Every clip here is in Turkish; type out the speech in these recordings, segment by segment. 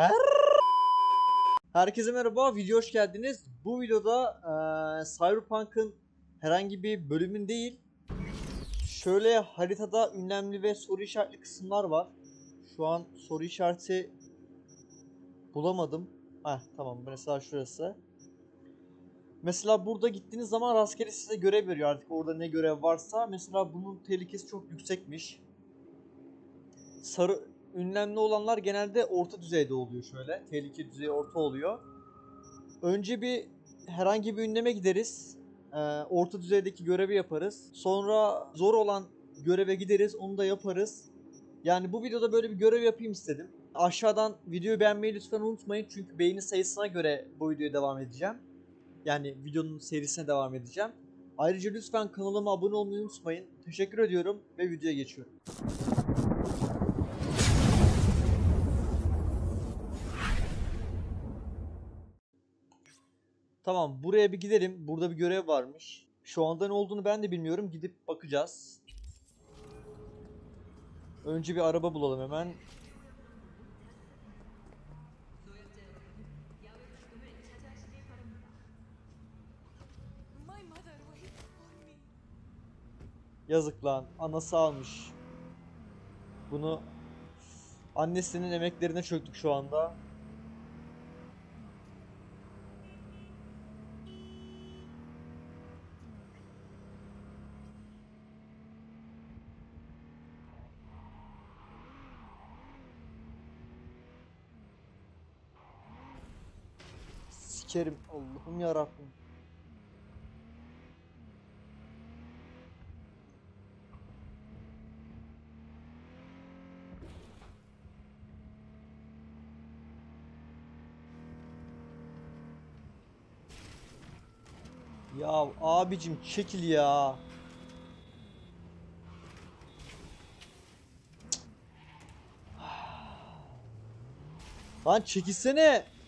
Her Herkese merhaba, video hoş geldiniz. Bu videoda eee Cyberpunk'ın herhangi bir bölümün değil, şöyle haritada ünlemli ve soru işaretli kısımlar var. Şu an soru işareti bulamadım. Heh tamam mesela şurası. Mesela burada gittiğiniz zaman rastgele size görev veriyor artık orada ne görev varsa. Mesela bunun tehlikesi çok yüksekmiş. Sarı ünlemli olanlar genelde orta düzeyde oluyor şöyle. Tehlike düzeyi orta oluyor. Önce bir herhangi bir ünleme gideriz. Ee, orta düzeydeki görevi yaparız. Sonra zor olan göreve gideriz. Onu da yaparız. Yani bu videoda böyle bir görev yapayım istedim. Aşağıdan videoyu beğenmeyi lütfen unutmayın. Çünkü beğeni sayısına göre bu videoya devam edeceğim. Yani videonun serisine devam edeceğim. Ayrıca lütfen kanalıma abone olmayı unutmayın. Teşekkür ediyorum ve videoya geçiyorum. Tamam buraya bir gidelim. Burada bir görev varmış. Şu anda ne olduğunu ben de bilmiyorum. Gidip bakacağız. Önce bir araba bulalım hemen. Yazık lan. Anası almış. Bunu annesinin emeklerine çöktük şu anda. Sikerim Allah'ım ya Rabbim. Ya abicim çekil ya. Lan çekilsene.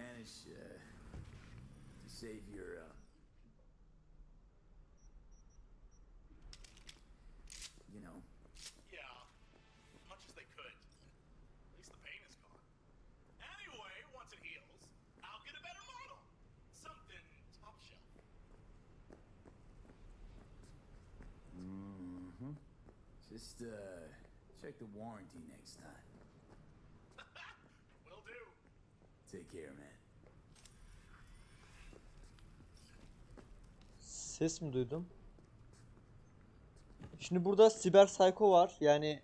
They managed uh, to save your, uh, you know, Yeah, much as they could. At least the pain is gone. Anyway, once it heals, I'll get a better model. Something top shelf. mm-hmm. just uh, check the warranty next time. Take care, man. Ses mi duydum? Şimdi burada siber psycho var. Yani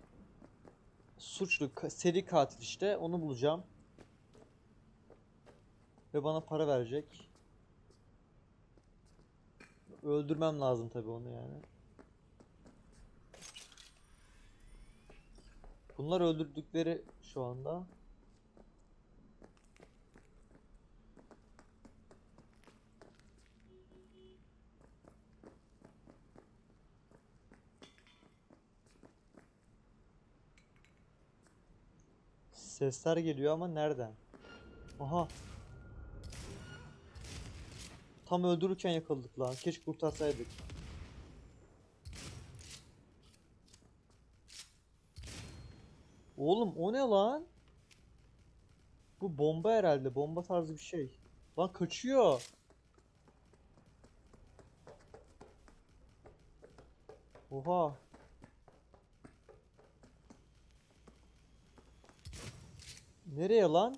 suçlu, seri katil işte. Onu bulacağım. Ve bana para verecek. Öldürmem lazım tabii onu yani. Bunlar öldürdükleri şu anda. Sesler geliyor ama nereden? Aha. Tam öldürürken yakaladık lan. Keşke kurtarsaydık. Oğlum o ne lan? Bu bomba herhalde. Bomba tarzı bir şey. Lan kaçıyor. Oha. Nereye lan?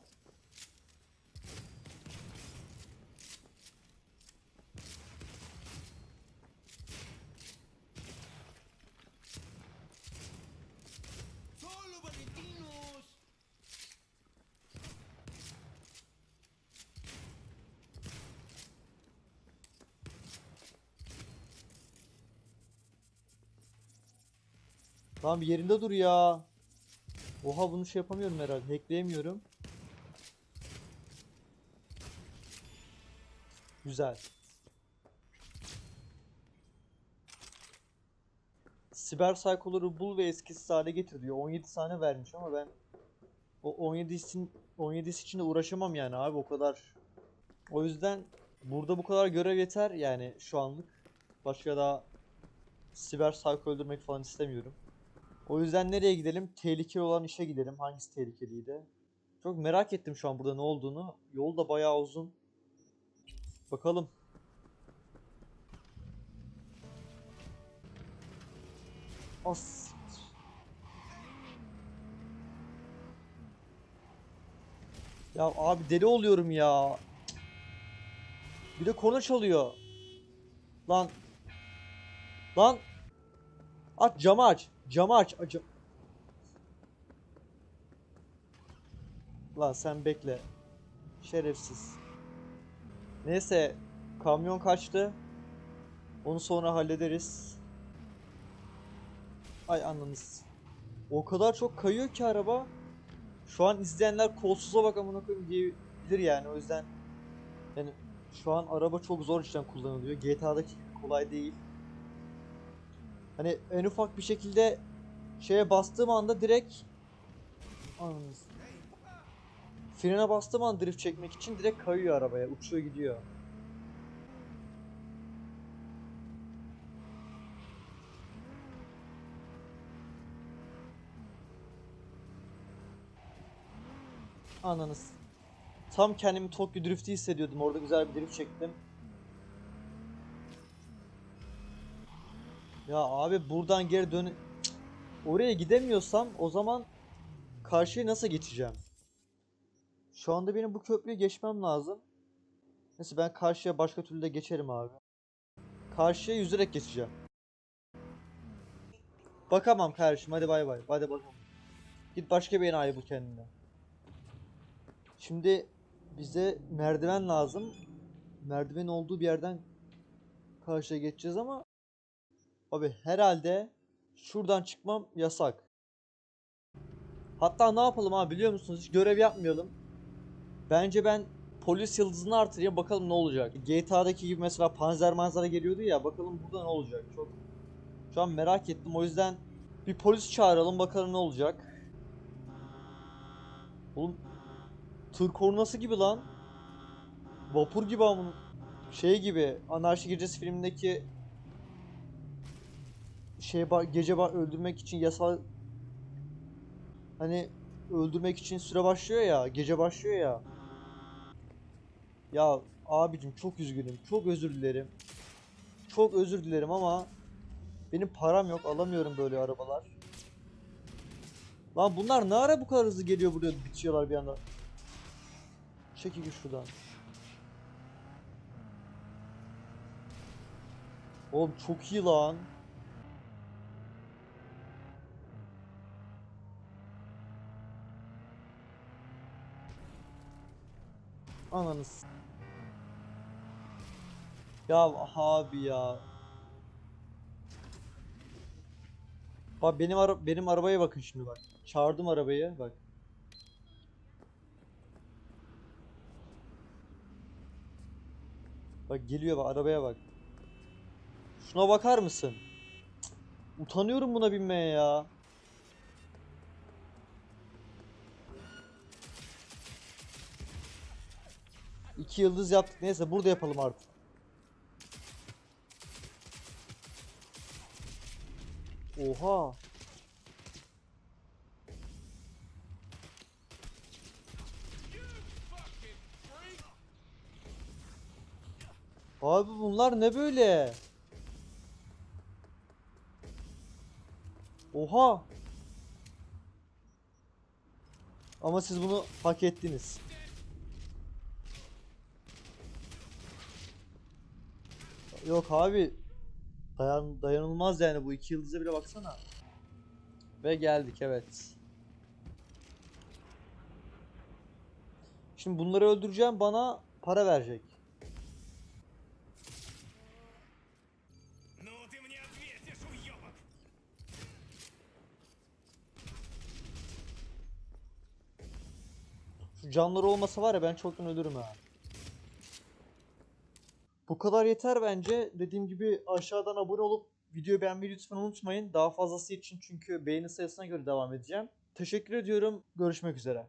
Tamam yerinde dur ya. Oha bunu şey yapamıyorum herhalde. Hackleyemiyorum. Güzel. Siber saykoları bul ve eskisiz hale getir diyor. 17 tane vermiş ama ben o 17'sin 17'si için de uğraşamam yani abi o kadar. O yüzden burada bu kadar görev yeter yani şu anlık. Başka daha siber sayko öldürmek falan istemiyorum. O yüzden nereye gidelim? Tehlikeli olan işe gidelim. Hangisi tehlikeliydi? Çok merak ettim şu an burada ne olduğunu. Yol da bayağı uzun. Bakalım. As. Ya abi deli oluyorum ya. Bir de konu çalıyor. Lan. Lan. Aç camı aç. Camı aç. Acı. Lan sen bekle. Şerefsiz. Neyse. Kamyon kaçtı. Onu sonra hallederiz. Ay ananız. O kadar çok kayıyor ki araba. Şu an izleyenler kolsuza bak amına koyayım diyebilir yani o yüzden yani şu an araba çok zor işlem kullanılıyor. GTA'daki gibi kolay değil. Hani en ufak bir şekilde şeye bastığım anda direkt Ananız. Frene bastığım an drift çekmek için direkt kayıyor arabaya. Uçuyor gidiyor. Ananız. Tam kendimi Tokyo Drift'i hissediyordum. Orada güzel bir drift çektim. Ya abi buradan geri dön... Oraya gidemiyorsam o zaman karşıya nasıl geçeceğim? Şu anda benim bu köprüyü geçmem lazım. Neyse ben karşıya başka türlü de geçerim abi. Karşıya yüzerek geçeceğim. Bakamam kardeşim hadi bay bay. Hadi bakalım. Git başka bir enayi bul kendine. Şimdi bize merdiven lazım. Merdiven olduğu bir yerden karşıya geçeceğiz ama abi herhalde şuradan çıkmam yasak. Hatta ne yapalım abi biliyor musunuz? Hiç görev yapmayalım. Bence ben polis yıldızını artırayım bakalım ne olacak. GTA'daki gibi mesela panzer manzara geliyordu ya bakalım burada ne olacak. Çok şu an merak ettim o yüzden bir polis çağıralım bakalım ne olacak. Oğlum tır kornası gibi lan. Vapur gibi amın. Şey gibi Anarşi Gecesi filmindeki şey ba- gece ba- öldürmek için yasal hani öldürmek için süre başlıyor ya, gece başlıyor ya. Ya abicim çok üzgünüm. Çok özür dilerim. Çok özür dilerim ama benim param yok. Alamıyorum böyle arabalar. Lan bunlar ne ara bu kadar hızlı geliyor buraya bitiyorlar bir anda. Çekil şuradan. Oğlum çok iyi lan. Ananız. Ya abi ya. Bak benim ara benim arabaya bakın şimdi bak. Çağırdım arabayı bak. Bak geliyor bak arabaya bak. Şuna bakar mısın? Cık, Utanıyorum buna binmeye ya. İki yıldız yaptık. Neyse burada yapalım artık. Oha. Abi bunlar ne böyle? Oha. Ama siz bunu hak ettiniz. Yok abi. Dayan, dayanılmaz yani bu iki yıldıza bile baksana. Ve geldik evet. Şimdi bunları öldüreceğim bana para verecek. Şu canları olmasa var ya ben çoktan ölürüm ha. Kadar yeter bence. Dediğim gibi aşağıdan abone olup videoyu beğenmeyi lütfen unutmayın. Daha fazlası için çünkü beğeni sayısına göre devam edeceğim. Teşekkür ediyorum. Görüşmek üzere.